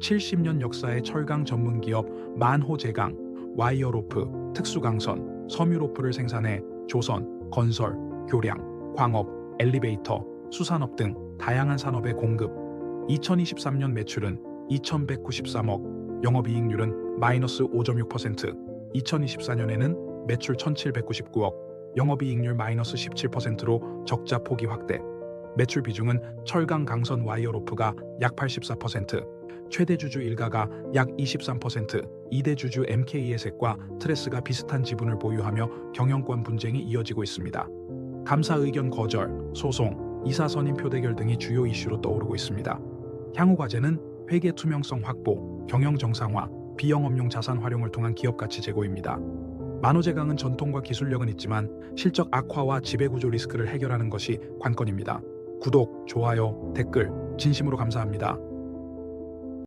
70년 역사의 철강 전문 기업 만호제강, 와이어로프, 특수강선, 섬유로프를 생산해 조선, 건설, 교량, 광업, 엘리베이터, 수산업 등 다양한 산업에 공급. 2023년 매출은 2,193억, 영업이익률은 마이너스 5.6%, 2024년에는 매출 1,799억, 영업이익률 마이너스 17%로 적자 폭이 확대. 매출 비중은 철강 강선 와이어로프가 약 84%, 최대 주주 일가가 약 23%, 2대 주주 MKES과 트레스가 비슷한 지분을 보유하며 경영권 분쟁이 이어지고 있습니다. 감사 의견 거절, 소송, 이사 선임 표 대결 등이 주요 이슈로 떠오르고 있습니다. 향후 과제는 회계 투명성 확보, 경영 정상화, 비영업용 자산 활용을 통한 기업 가치 제고입니다. 만호제강은 전통과 기술력은 있지만 실적 악화와 지배구조 리스크를 해결하는 것이 관건입니다. 구독, 좋아요, 댓글 진심으로 감사합니다.